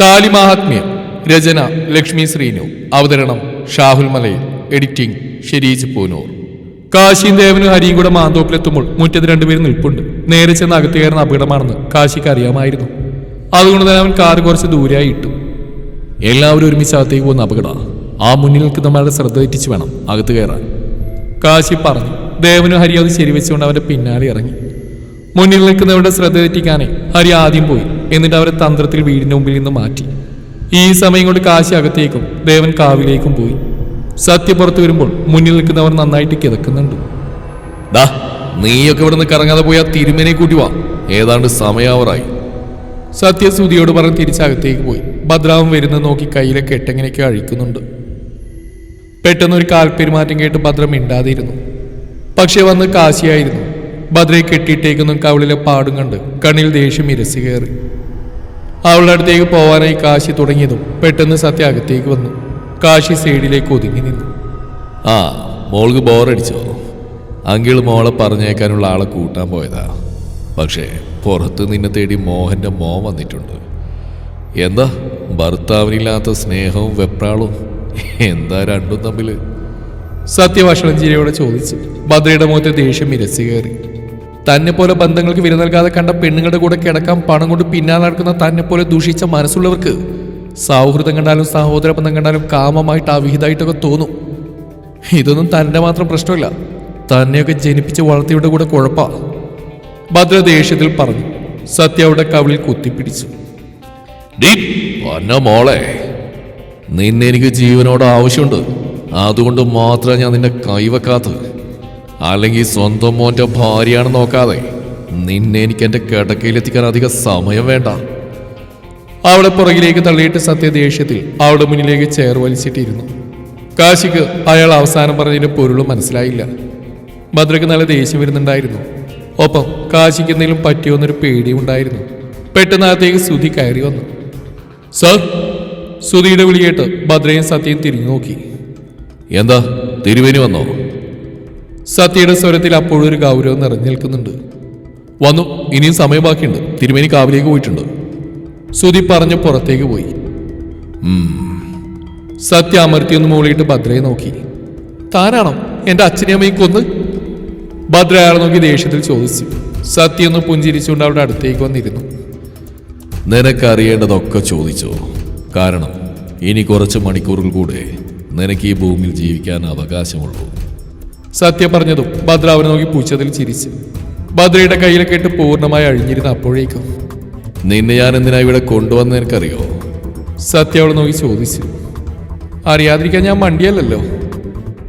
താലി മഹാത്മ്യം രചന ലക്ഷ്മി ശ്രീനു അവതരണം ഷാഹുൽ മലയിൽ എഡിറ്റിംഗ് ഷെരീജ് പൂനൂർ. കാശിയും ദേവനും ഹരിയും കൂടെ മാന്തോപ്പിലെത്തുമ്പോൾ മുറ്റത്ത് രണ്ടുപേരും നിൽപ്പുണ്ട്. നേരെ ചെന്ന് അകത്ത് കയറുന്ന അപകടമാണെന്ന് കാശിക്ക് അറിയാമായിരുന്നു. അതുകൊണ്ട് തന്നെ അവൻ കാറ് കുറച്ച് ദൂരെയായി ഇട്ടു. എല്ലാവരും ഒരുമിച്ച് അകത്തേക്ക് പോകുന്ന അപകട ആ മുന്നിൽ നിൽക്കുന്നവരുടെ ശ്രദ്ധ തെറ്റിച്ച് വേണം അകത്ത് കയറാൻ. കാശി പറഞ്ഞു ദേവനും ഹരി അത് ശരിവെച്ചുകൊണ്ട് അവന്റെ പിന്നാലെ ഇറങ്ങി. മുന്നിൽ നിൽക്കുന്നവരുടെ ശ്രദ്ധ തെറ്റിക്കാനേ ഹരി ആദ്യം പോയി. എന്നിട്ട് അവരെ തന്ത്രത്തിൽ വീടിന്റെ മുമ്പിൽ നിന്ന് മാറ്റി. ഈ സമയം കൊണ്ട് കാശി അകത്തേക്കും ദേവൻ കാവിലേക്കും പോയി. സത്യ പുറത്തു വരുമ്പോൾ മുന്നിൽ നിൽക്കുന്നവർ നന്നായിട്ട് കിതക്കുന്നുണ്ട്. ദാ നീയൊക്കെ ഇവിടുന്ന് കറങ്ങാതെ പോയാ തിരുമേനെ കൂട്ടി വാ. ഏതാണ്ട് സമയാവറായി. സത്യസുതിയോട് പറഞ്ഞ് തിരിച്ചകത്തേക്ക് പോയി. ഭദ്രാവൻ വരുന്ന നോക്കി കയ്യിലെ കെട്ടെങ്ങനെയൊക്കെ അഴിക്കുന്നുണ്ട്. പെട്ടെന്ന് ഒരു കാൽപ്പെരുമാറ്റം കേട്ട് ഭദ്രം മിണ്ടാതിരുന്നു. പക്ഷേ വന്ന് കാശിയായിരുന്നു. ഭദ്രയെ കെട്ടിയിട്ടേക്കുന്ന കവിളിലെ പാടും കണ്ട് കണ്ണിൽ ദേഷ്യം ഇരസി കയറി. അവളുടെ അടുത്തേക്ക് പോവാനായി കാശി തുടങ്ങിയതും പെട്ടെന്ന് സത്യ അകത്തേക്ക് വന്നു. കാശി സൈഡിലേക്ക് ഒതുങ്ങി നിന്നു. ആ മോൾക്ക് ബോറടിച്ചോ? അങ്കിൾ മോളെ പറഞ്ഞേക്കാനുള്ള ആളെ കൂട്ടാൻ പോയതാ. പക്ഷേ പുറത്ത് നിന്നെ തേടി മോഹന്റെ മോ വന്നിട്ടുണ്ട്. എന്താ ഭർത്താവിനില്ലാത്ത സ്നേഹവും വെപ്രാളും എന്താ രണ്ടും തമ്മിൽ സത്യഭാഷണം ചിരിയോടെ ചോദിച്ചു ഭദ്രയുടെ മുഖത്തെ ദേഷ്യം ഇരസി കയറി. തന്നെ പോലെ ബന്ധങ്ങൾക്ക് വില നൽകാതെ കണ്ട പെണ്ണുങ്ങളുടെ കൂടെ കിടക്കാൻ പണം കൊണ്ട് പിന്നാലെ നടക്കുന്ന തന്നെ പോലെ ദൂഷിച്ച മനസ്സുള്ളവർക്ക് സൗഹൃദം കണ്ടാലും സഹോദര ബന്ധം കണ്ടാലും കാമമായിട്ട് അവിഹിതമായിട്ടൊക്കെ തോന്നും. ഇതൊന്നും തന്നെ മാത്രം പ്രശ്നമില്ല തന്നെയൊക്കെ ജനിപ്പിച്ച് വളർത്തിയുടെ കൂടെ കുഴപ്പാ. ഭദ്ര ദേഷ്യത്തിൽ പറഞ്ഞു സത്യ അവിടെ കവിളിൽ കുത്തിപ്പിടിച്ചു. മോളെ. നിന്നെ എനിക്ക് ജീവനോട് ആവശ്യമുണ്ട്. അതുകൊണ്ട് മാത്രം ഞാൻ നിന്നെ കൈവെക്കാത്തത്. അല്ലെങ്കിൽ സ്വന്തം മോന്റെ ഭാര്യയാണ് നോക്കാതെ നിന്നെ എനിക്ക് എന്റെ കിടക്കയിലെത്തിക്കാൻ അധികം സമയം വേണ്ട. അവളെ പുറകിലേക്ക് തള്ളിയിട്ട് സത്യ ദേഷ്യത്തിൽ അവളുടെ മുന്നിലേക്ക് ചേർ വലിച്ചിട്ടിരുന്നു. കാശിക്ക് അയാൾ അവസാനം പറഞ്ഞതിന്റെ പൊരുളും മനസ്സിലായില്ല. ഭദ്രക്ക് നല്ല ദേഷ്യം വരുന്നുണ്ടായിരുന്നു. ഒപ്പം കാശിക്ക് എന്തെങ്കിലും പറ്റിയോന്നൊരു പേടിയും ഉണ്ടായിരുന്നു. പെട്ടെന്ന് അകത്തേക്ക് സുധി കയറി വന്നു. സർ സുധിയുടെ വിളിയേട്ട് ഭദ്രയും സത്യയും തിരിഞ്ഞു നോക്കി. എന്താ തിരുവേനി വന്നോ? സത്യയുടെ സ്വരത്തിൽ അപ്പോഴും ഒരു ഗൗരവം നിറഞ്ഞു നിൽക്കുന്നുണ്ട്. വന്നു ഇനിയും സമയം ബാക്കിയുണ്ട് തിരുമേനി കാവിലേക്ക് പോയിട്ടുണ്ട്. സുധി പറഞ്ഞ് പുറത്തേക്ക് പോയി. സത്യ അമർത്തിയൊന്ന് മൂളിയിട്ട് ഭദ്രയെ നോക്കി. താനാണോ എന്റെ അമ്മയും കൊന്ന്? ഭദ്ര അയാളെ നോക്കി ദേഷ്യത്തിൽ ചോദിച്ചു. സത്യ ഒന്ന് പുഞ്ചിരിച്ചുകൊണ്ട് അവിടെ അടുത്തേക്ക് വന്നിരുന്നു. നിനക്കറിയേണ്ടതൊക്കെ ചോദിച്ചോ? കാരണം ഇനി കുറച്ച് മണിക്കൂറുകൾ കൂടെ നിനക്ക് ഈ ഭൂമിയിൽ ജീവിക്കാൻ അവകാശമുള്ളൂ. സത്യ പറഞ്ഞതും ഭദ്ര അവനെ നോക്കി പൂച്ചതിൽ ചിരിച്ച്. ഭദ്രയുടെ കയ്യിലെ കേട്ട് പൂർണമായി അഴിഞ്ഞിരുന്ന അപ്പോഴേക്കും നിന്നെ ഞാൻ എന്തിനാ ഇവിടെ കൊണ്ടുവന്ന് എനിക്കറിയോ? സത്യ അവളെ നോക്കി ചോദിച്ചു. അറിയാതിരിക്കാൻ ഞാൻ മണ്ടിയല്ലല്ലോ.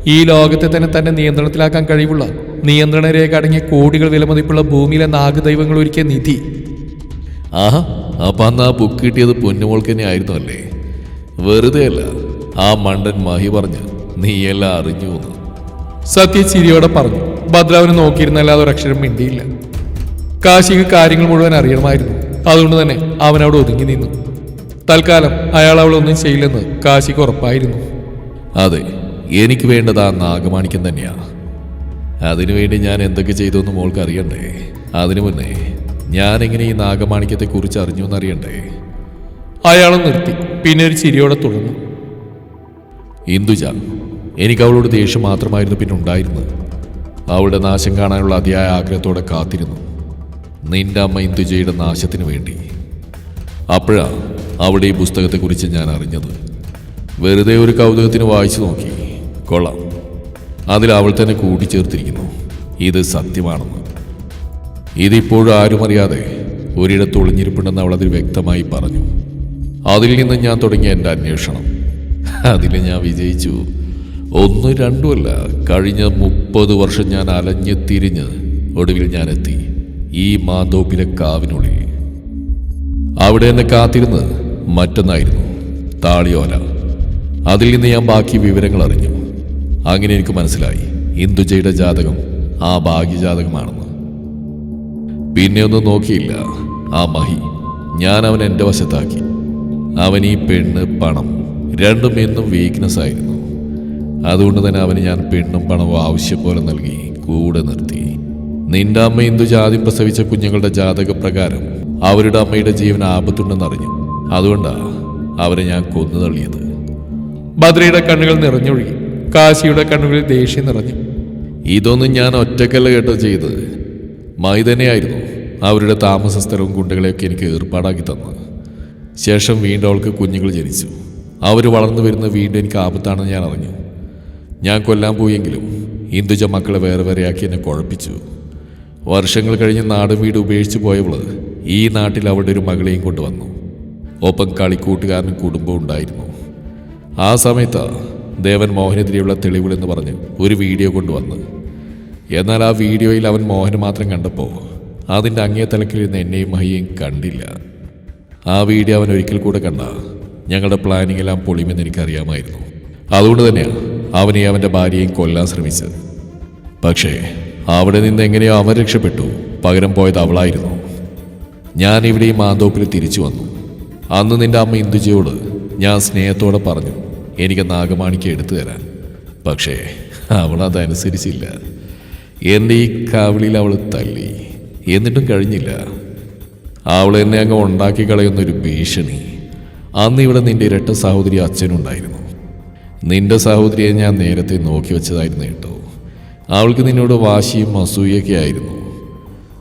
ഈ ലോകത്തെ തന്നെ തന്നെ നിയന്ത്രണത്തിലാക്കാൻ കഴിവുള്ള നിയന്ത്രണ രേഖ അടങ്ങിയ കോടികൾ വിലമതിപ്പുള്ള ഭൂമിയിലെ നാഗദൈവങ്ങൾ ഒരുക്കിയ നിധി. ആഹാ അപ്പൊ അന്ന് ആ ബുക്ക് കിട്ടിയത് പൊന്നുമോൾക്ക് തന്നെ ആയിരുന്നു അല്ലേ? വെറുതെ അല്ല ആ മണ്ടൻ മഹി പറഞ്ഞ് നീയെല്ലാം അറിഞ്ഞു എന്ന്. സത്യ ചിരിയോടെ പറഞ്ഞു. ഭദ്രാവിനെ നോക്കിയിരുന്നല്ലാതെ ഒരക്ഷരം മിണ്ടിയില്ല. കാശിക്ക് കാര്യങ്ങൾ മുഴുവൻ അറിയണമായിരുന്നു. അതുകൊണ്ട് തന്നെ അവൻ അവിടെ ഒതുങ്ങി നിന്നു. തൽക്കാലം അയാൾ അവളൊന്നും ചെയ്യില്ലെന്ന് കാശിക്ക് ഉറപ്പായിരുന്നു. അതെ എനിക്ക് വേണ്ടത് ആ നാഗമാണിക്യം തന്നെയാ. അതിനുവേണ്ടി ഞാൻ എന്തൊക്കെ ചെയ്തു എന്ന് മോൾക്ക് അറിയണ്ടേ? അതിനു മുന്നേ ഞാൻ എങ്ങനെ ഈ നാഗമാണിക്യത്തെ കുറിച്ച് അറിഞ്ഞു എന്നറിയണ്ടേ അയാളും നിർത്തി. പിന്നെ ഒരു ചിരിയോടെ തുടർന്നു. ഇന്ദുജ എനിക്ക് അവളോട് ദേഷ്യം മാത്രമായിരുന്നു പിന്നെ ഉണ്ടായിരുന്നത്. അവളുടെ നാശം കാണാനുള്ള അതിയായ ആഗ്രഹത്തോടെ കാത്തിരുന്നു. നിന്റെ അമ്മ ഇന്ദുജയുടെ നാശത്തിന് വേണ്ടി? അപ്പോഴാ അവളുടെ ഈ പുസ്തകത്തെക്കുറിച്ച് ഞാൻ അറിഞ്ഞത്. വെറുതെ ഒരു കൗതുകത്തിന് വായിച്ചു നോക്കി. കൊള്ളാം. അതിൽ അവൾ തന്നെ കൂട്ടിച്ചേർത്തിരിക്കുന്നു. ഇത് സത്യമാണെന്ന്. ഇതിപ്പോഴും ആരും അറിയാതെ ഒരിടത്ത് ഒളിഞ്ഞിരിപ്പുണ്ടെന്ന് അവൾ അതിൽ വ്യക്തമായി പറഞ്ഞു. അതിൽ നിന്ന് ഞാൻ തുടങ്ങിയ എന്റെ അന്വേഷണം. അതിൽ ഞാൻ വിജയിച്ചു. ഒന്നും രണ്ടുമല്ല കഴിഞ്ഞ മുപ്പത് വർഷം ഞാൻ അലഞ്ഞ് തിരിഞ്ഞ് ഒടുവിൽ ഞാൻ എത്തി ഈ മാന്തോപ്പിലെ കാവിനുള്ളിൽ. അവിടെ എന്നെ കാത്തിരുന്ന് മറ്റൊന്നായിരുന്നു താളിയോല. അതിൽ നിന്ന് ഞാൻ ബാക്കി വിവരങ്ങൾ അറിഞ്ഞു. അങ്ങനെ എനിക്ക് മനസ്സിലായി ഇന്ദുജയുടെ ജാതകം ആ ഭാഗ്യജാതകമാണെന്ന് പിന്നെ ഒന്നും നോക്കിയില്ല ആ മഹി. ഞാൻ അവൻ എന്റെ വശത്താക്കി. അവൻ ഈ പെണ്ണ് പണം രണ്ടും എന്നും വീക്ക്നെസ് ആയിരുന്നു. അതുകൊണ്ട് തന്നെ അവന് ഞാൻ പെണ്ണും പണവും ആവശ്യം പോലെ നൽകി കൂടെ നിർത്തി. നിന്റെ അമ്മ ഇന്ദു ജാതി പ്രസവിച്ച കുഞ്ഞുങ്ങളുടെ ജാതക പ്രകാരം അവരുടെ അമ്മയുടെ ജീവൻ ആപത്തുണ്ടെന്നറിഞ്ഞു. അതുകൊണ്ടാ അവരെ ഞാൻ കൊന്നു തള്ളിയത്. ഭദ്രയുടെ കണ്ണുകൾ നിറഞ്ഞൊഴുകി കാശിയുടെ കണ്ണുകളിൽ ദേഷ്യം നിറഞ്ഞു. ഇതൊന്നും ഞാൻ ഒറ്റക്കല്ല കേട്ടോ ചെയ്തത്. മൈ തന്നെയായിരുന്നു അവരുടെ താമസ സ്ഥലവും ഗുണ്ടകളെയൊക്കെ എനിക്ക് ഏർപ്പാടാക്കി തന്നത്. ശേഷം വീണ്ടും അവൾക്ക് കുഞ്ഞുങ്ങൾ ജനിച്ചു. അവർ വളർന്നു വരുന്ന വീണ്ടും എനിക്ക് ആപത്താണെന്ന് ഞാൻ അറിഞ്ഞു. ഞാൻ കൊല്ലാൻ പോയെങ്കിലും ഇന്ദുജ മക്കളെ വേറെ വേറെയാക്കി എന്നെ കുഴപ്പിച്ചു. വർഷങ്ങൾ കഴിഞ്ഞ് നാടും വീട് ഉപേക്ഷിച്ച് പോയവൾ ഈ നാട്ടിൽ അവളുടെ ഒരു മകളെയും കൊണ്ടുവന്നു. ഒപ്പം കളിക്കൂട്ടുകാരനും കുടുംബവും ഉണ്ടായിരുന്നു. ആ സമയത്ത് ദേവൻ മോഹനെതിരെയുള്ള തെളിവുകളെന്ന് പറഞ്ഞ് ഒരു വീഡിയോ കൊണ്ടുവന്ന്. എന്നാൽ ആ വീഡിയോയിൽ അവൻ മോഹൻ മാത്രം കണ്ടപ്പോൾ അതിന്റെ അങ്ങേ തലക്കിലിരുന്ന എന്നെയും മഹിയെയും കണ്ടില്ല. ആ വീഡിയോ അവൻ ഒരിക്കൽ കൂടെ കണ്ട ഞങ്ങളുടെ പ്ലാനിങ് എല്ലാം പൊളിയുമെന്ന് എനിക്കറിയാമായിരുന്നു. അതുകൊണ്ട് തന്നെയാണ് അവനെ അവന്റെ ഭാര്യയും കൊല്ലാൻ ശ്രമിച്ചത് പക്ഷേ അവിടെ നിന്ന് എങ്ങനെയോ അവൻ രക്ഷപ്പെട്ടു. പകരം പോയത് അവളായിരുന്നു. ഞാൻ ഇവിടെ ഈ മാന്തോപ്പിൽ തിരിച്ചു വന്നു. അന്ന് നിന്റെ അമ്മ ഇന്ദുജയോട് ഞാൻ സ്നേഹത്തോടെ പറഞ്ഞു എനിക്ക് നാഗമാണിക്ക് എടുത്തു തരാൻ. പക്ഷേ അവൾ അതനുസരിച്ചില്ല. എന്റെ ഈ കാവിളിയിൽ അവൾ തല്ലി. എന്നിട്ടും കഴിഞ്ഞില്ല. അവൾ എന്നെ അങ്ങ് ഉണ്ടാക്കി കളയുന്നൊരു ഭീഷണി. അന്ന് ഇവിടെ നിന്റെ ഇരട്ട സഹോദരി അച്ഛനുണ്ടായിരുന്നു. നിന്റെ സഹോദരിയെ ഞാൻ നേരത്തെ നോക്കി വെച്ചതായിരുന്നു കേട്ടോ. അവൾക്ക് നിന്നോട് വാശിയും അസൂയൊക്കെ ആയിരുന്നു.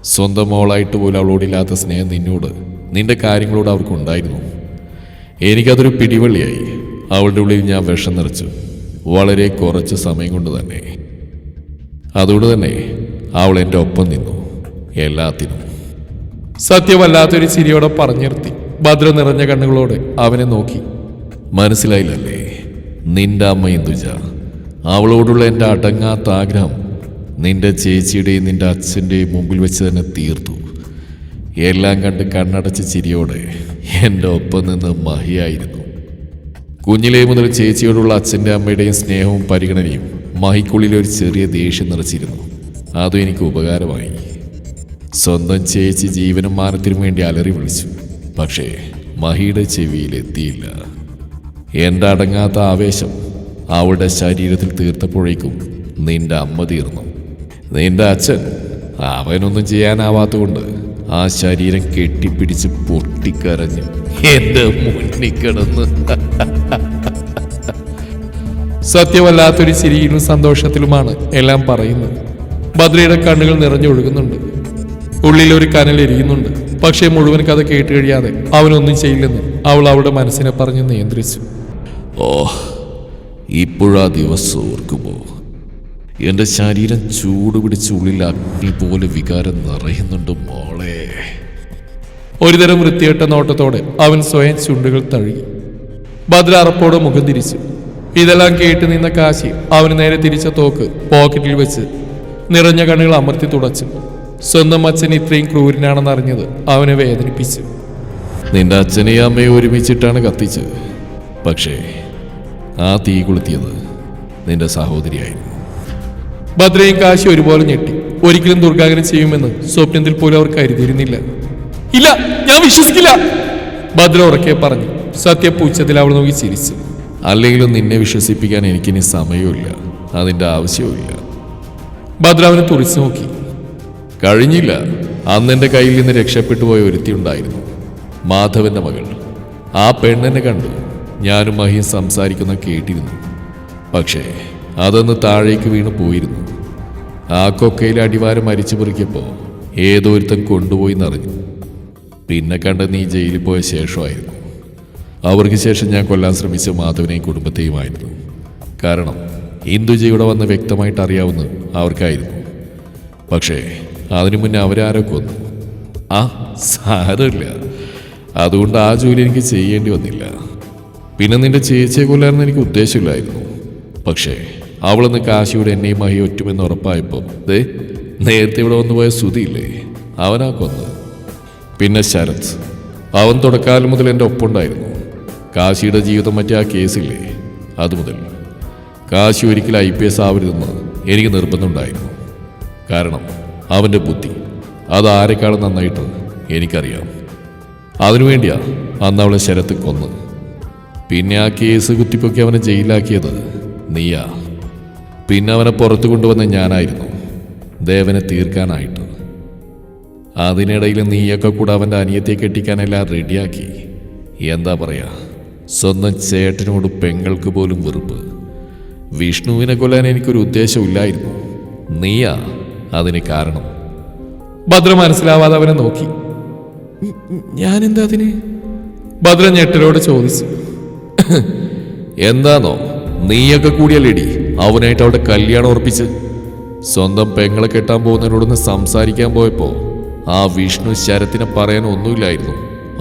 സ്വന്തം മോളായിട്ട് പോലും അവളോടില്ലാത്ത സ്നേഹം നിന്നോട് നിന്റെ കാര്യങ്ങളോട് അവർക്കുണ്ടായിരുന്നു എനിക്കതൊരു പിടിവള്ളിയായി. അവളുടെ ഉള്ളിൽ ഞാൻ വിഷം നിറച്ചു. വളരെ കുറച്ച് സമയം കൊണ്ട് തന്നെ. അതുകൊണ്ട് തന്നെ അവൾ എന്റെ ഒപ്പം നിന്നു. എല്ലാത്തിനും. സത്യമല്ലാത്തൊരു ചിരിയോടെ പറഞ്ഞു നിർത്തി ഭദ്ര നിറഞ്ഞ കണ്ണുകളോടെ അവനെ നോക്കി. മനസ്സിലായില്ലല്ലേ? നിന്റെ അമ്മ ഇന്ദുജ അവളോടുള്ള എന്റെ അടങ്ങാത്ത ആഗ്രഹം നിന്റെ ചേച്ചിയുടെയും നിന്റെ അച്ഛന്റെയും മുമ്പിൽ വെച്ച് തന്നെ തീർത്തു. എല്ലാം കണ്ട് കണ്ണടച്ച് ചിരിയോടെ എന്റെ ഒപ്പം നിന്ന് മഹിയായിരുന്നു. കുഞ്ഞിലേ മുതൽ ചേച്ചിയോടുള്ള അച്ഛന്റെ അമ്മയുടെയും സ്നേഹവും പരിഗണനയും മഹിക്കുള്ളിൽ ഒരു ചെറിയ ദേഷ്യം നിറച്ചിരുന്നു. അതും എനിക്ക് ഉപകാരമായി. സ്വന്തം ചേച്ചി ജീവനും മാനത്തിനും വേണ്ടി അലറി വിളിച്ചു. പക്ഷേ മഹിയുടെ ചെവിയിൽ എത്തിയില്ല. എന്റെ അടങ്ങാത്ത ആവേശം അവളുടെ ശരീരത്തിൽ തീർത്തപ്പോഴേക്കും നിന്റെ അമ്മ തീർന്നു. നിന്റെ അച്ഛൻ അവനൊന്നും ചെയ്യാനാവാത്തതുകൊണ്ട് ആ ശരീരം കെട്ടിപ്പിടിച്ച് പൊട്ടിക്കരഞ്ഞു എന്റെ മുന്നിൽ കിടന്ന്. സത്യമല്ലാത്തൊരു ചിരിയിലും സന്തോഷത്തിലുമാണ് എല്ലാം പറയുന്നത്. ബദ്രയുടെ കണ്ണുകൾ നിറഞ്ഞൊഴുകുന്നുണ്ട്. ഉള്ളിൽ ഒരു കനൽ എരിയുന്നുണ്ട്. പക്ഷേ മുഴുവൻ കഥ കേട്ട് കഴിയാതെ അവനൊന്നും ചെയ്യില്ലെന്ന് അവൾ അവളുടെ മനസ്സിനെ പറഞ്ഞ് നിയന്ത്രിച്ചു. ഓ ഇപ്പോഴാ ദിവസം ഓർക്കുമോ? എന്റെ ശരീരം ചൂട് പിടിച്ച് ഉള്ളിൽ അഗ്നി പോലെ വികാരം നിറയുന്നുണ്ട് മോളെ. ഒരുതരം വൃത്തിയേട്ട നോട്ടത്തോടെ അവൻ സ്വയം ചുണ്ടുകൾ തഴുകി. ഭദ്ര അറപ്പോടെ മുഖം തിരിച്ചു. ഇതെല്ലാം കേട്ട് നിന്ന കാശി അവന് നേരെ തിരിച്ച തോക്ക് പോക്കറ്റിൽ വെച്ച് നിറഞ്ഞ കണ്ണുകൾ അമർത്തി തുടച്ചു. സ്വന്തം അച്ഛൻ ഇത്രയും ക്രൂരനാണെന്ന് അറിഞ്ഞത് അവനെ വേദനിപ്പിച്ചു. നിന്റെ അച്ഛനെയും അമ്മയും ഒരുമിച്ചിട്ടാണ് കത്തിച്ചത്. പക്ഷേ ആ തീ കൊളുത്തിയത് നിന്റെ സഹോദരിയായിരുന്നു. ഭദ്രയും കാശി ഒരുപോലെ ഞെട്ടി. ഒരിക്കലും ദുർഗാകരം ചെയ്യുമെന്ന് സ്വപ്നത്തിൽ പോലും അവർ കരുതിയിരുന്നില്ല. ഇല്ല ഞാൻ വിശ്വസിക്കില്ല. ഭദ്ര ഉറക്കെ പറഞ്ഞു. സത്യ പൂച്ചത്തിൽ അവൾ നോക്കി ചിരിച്ചു. അല്ലെങ്കിലും നിന്നെ വിശ്വസിപ്പിക്കാൻ എനിക്കിനി സമയമില്ല അതിന്റെ ആവശ്യവുമില്ല. ഭദ്ര അവനെ തുറിച്ചു നോക്കി. കഴിഞ്ഞില്ല. അന്ന് എന്റെ കയ്യിൽ നിന്ന് രക്ഷപ്പെട്ടു പോയ ഒരുത്തി ഉണ്ടായിരുന്നു മാധവന്റെ മകൾ. ആ പെണ്ണെന്നെ കണ്ടു. ഞാനും മഹിയും സംസാരിക്കുന്ന കേട്ടിരുന്നു. പക്ഷേ അതൊന്ന് താഴേക്ക് വീണ് പോയിരുന്നു. ആ കൊക്കയിലെ അടിവാരം മരിച്ചു പെറുക്കിയപ്പോൾ ഏതോ ഒരുത്തൻ കൊണ്ടുപോയി എന്നറിഞ്ഞു. പിന്നെ കണ്ട നീ ജയിലിൽ പോയ ശേഷമായിരുന്നു. അവർക്ക് ശേഷം ഞാൻ കൊല്ലാൻ ശ്രമിച്ച മാധവനെയും കുടുംബത്തെയുമായിരുന്നു. കാരണം ഇന്ദുജയുടെ വന്ന് വ്യക്തമായിട്ട് അറിയാവുന്ന അവർക്കായിരുന്നു. പക്ഷേ അതിനു മുന്നേ അവരാരോ കൊന്നു. ആ സാരമില്ല. അതുകൊണ്ട് ആ ജോലി എനിക്ക് ചെയ്യേണ്ടി വന്നില്ല. പിന്നെ നിന്റെ ചേച്ചിയെ കൊല്ലാമെന്ന് എനിക്ക് ഉദ്ദേശമില്ലായിരുന്നു. പക്ഷേ അവളൊന്ന് കാശിയുടെ എന്നെയും മഹി ഒറ്റുമെന്ന് ഉറപ്പായപ്പോൾ ദേ നേരത്തെ ഇവിടെ വന്നു പോയ സ്തുതിയില്ലേ അവനാ കൊന്ന്. പിന്നെ ശരത് അവൻ തുടക്കാലം മുതൽ എന്റെ ഒപ്പുണ്ടായിരുന്നു. കാശിയുടെ ജീവിതം മറ്റേ ആ കേസില്ലേ? അതുമുതൽ. കാശി ഒരിക്കലും ഐ പി എസ് ആവരുതെന്ന് എനിക്ക് നിർബന്ധമുണ്ടായിരുന്നു. കാരണം അവന്റെ ബുദ്ധി അത് ആരെക്കാളും നന്നായിട്ട് എനിക്കറിയാം. അതിനുവേണ്ടിയാ അന്ന് അവളെ ശരത്ത് കൊന്ന്. പിന്നെ ആ കേസ് കുത്തിപ്പൊക്കി അവനെ ജയിലാക്കിയത് നീയാ. പിന്നെ അവനെ പുറത്തു കൊണ്ടുവന്ന ഞാനായിരുന്നു. ദേവനെ തീർക്കാനായിട്ട്. അതിനിടയിൽ നീയൊക്കെ കൂടെ അവന്റെ അനിയത്തെ കെട്ടിക്കാനെല്ലാം റെഡിയാക്കി. എന്താ പറയുക സ്വന്തം ചേട്ടനോട് പെങ്ങൾക്ക് പോലും വെറുപ്പ്. വിഷ്ണുവിനെ കൊല്ലാൻ എനിക്കൊരു ഉദ്ദേശമില്ലായിരുന്നു നീയാ അതിന് കാരണം. ഭദ്ര മനസ്സിലാവാതെ അവനെ നോക്കി. ഞാനെന്താ അതിന്? ഭദ്ര ഞെട്ടലോട് ചോദിച്ചു. എന്താന്നോ? നീയൊക്കെ കൂടിയല്ലേടി. അവനായിട്ട് അവിടെ കല്യാണം ഉറപ്പിച്ച്. സ്വന്തം പെങ്ങളെ കെട്ടാൻ പോകുന്നതിനോടൊന്ന് സംസാരിക്കാൻ പോയപ്പോ ആ വിഷ്ണു ശരത്തിനെ പറയാൻ ഒന്നുമില്ലായിരുന്നു.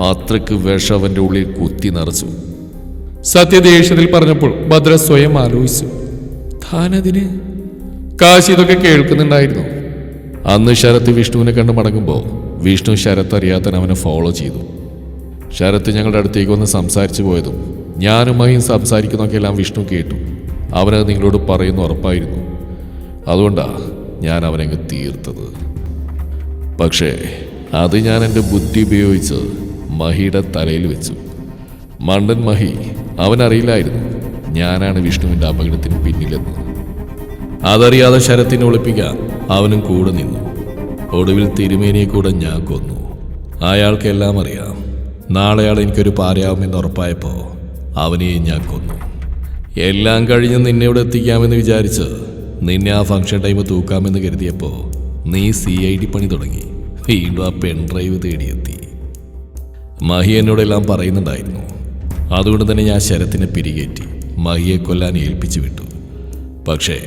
അത്രയ്ക്ക് വിഷം അവന്റെ ഉള്ളിൽ കുത്തി നിറച്ചു. സത്യദേഷ്യത്തിൽ പറഞ്ഞപ്പോൾ ഭദ്ര സ്വയം ആലോചിച്ചു. താനതിന്? കാശി ഇതൊക്കെ കേൾക്കുന്നുണ്ടായിരുന്നു. അന്ന് ശരത്ത് വിഷ്ണുവിനെ കണ്ട് മടങ്ങുമ്പോൾ വിഷ്ണു ശരത്ത് അറിയാത്തൻ അവനെ ഫോളോ ചെയ്തു. ശരത്ത് ഞങ്ങളുടെ അടുത്തേക്ക് വന്ന് സംസാരിച്ചു പോയതും ഞാനുമായും സംസാരിക്കുന്നൊക്കെ എല്ലാം വിഷ്ണു കേട്ടു. അവനത് നിങ്ങളോട് പറയുന്നു ഉറപ്പായിരുന്നു. അതുകൊണ്ടാണ് ഞാൻ അവനങ്ങ് തീർത്തത്. പക്ഷേ അത് ഞാൻ എന്റെ ബുദ്ധി ഉപയോഗിച്ച് മഹിയുടെ തലയിൽ വെച്ചു. മണ്ടൻ മഹി അവനറിയില്ലായിരുന്നു ഞാനാണ് വിഷ്ണുവിന്റെ അപകടത്തിന് പിന്നിലെന്ന്. അതറിയാതെ ശരത്തിനെ ഒളിപ്പിക്കാൻ അവനും കൂടെ നിന്നു. ഒടുവിൽ തിരുമേനിയെ കൂടെ ഞാൻ കൊന്നു. അയാൾക്കെല്ലാം അറിയാം. നാളെയാൾ എനിക്കൊരു പാരയാവുമെന്ന് ഉറപ്പായപ്പോൾ അവനെയും ഞാൻ കൊന്നു. എല്ലാം കഴിഞ്ഞ് നിന്നെ ഇവിടെ എത്തിക്കാമെന്ന് വിചാരിച്ച് നിന്നെ ആ ഫംഗ്ഷൻ ടൈം തൂക്കാമെന്ന് കരുതിയപ്പോൾ നീ സി ഐ ഡി പണി തുടങ്ങി. വീണ്ടും ആ പെൺ ഡ്രൈവ് തേടിയെത്തി. മഹി എന്നോടെല്ലാം പറയുന്നുണ്ടായിരുന്നു. അതുകൊണ്ട് തന്നെ ഞാൻ ശരത്തിനെ പിരികേറ്റി മഹിയെ കൊല്ലാൻ ഏൽപ്പിച്ചു വിട്ടു. പക്ഷേ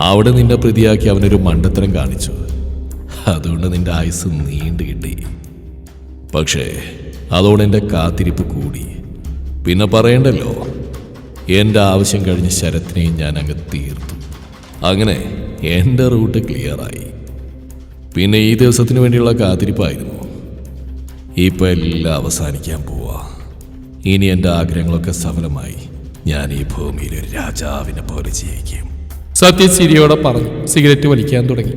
അവിടെ നിന്നെ പ്രതിയാക്കി അവനൊരു മണ്ടത്തരം കാണിച്ചു. അതുകൊണ്ട് നിന്റെ ആയുസ് നീണ്ടു കിട്ടി. പക്ഷേ അതോടെ എന്റെ കാത്തിരിപ്പ് കൂടി. പിന്നെ പറയണ്ടല്ലോ? എന്റെ ആവശ്യം കഴിഞ്ഞ് ശരത്തിനെയും ഞാൻ അങ്ങ് തീർത്തു. അങ്ങനെ എന്റെ റൂട്ട് ക്ലിയറായി. പിന്നെ ഈ ദിവസത്തിന് വേണ്ടിയുള്ള കാത്തിരിപ്പായിരുന്നു. ഇപ്പം എല്ലാം അവസാനിക്കാൻ പോവാ. ഇനി എന്റെ ആഗ്രഹങ്ങളൊക്കെ സഫലമായി. ഞാൻ ഈ ഭൂമിയിൽ ഒരു രാജാവിനെ പോലെ ജീവിക്കും. സത്യ ചിരിയോടെ പറഞ്ഞു സിഗരറ്റ് വലിക്കാൻ തുടങ്ങി.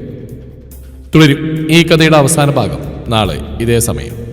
തുടരും ഈ കഥയുടെ അവസാന ഭാഗം നാളെ ഇതേ സമയം.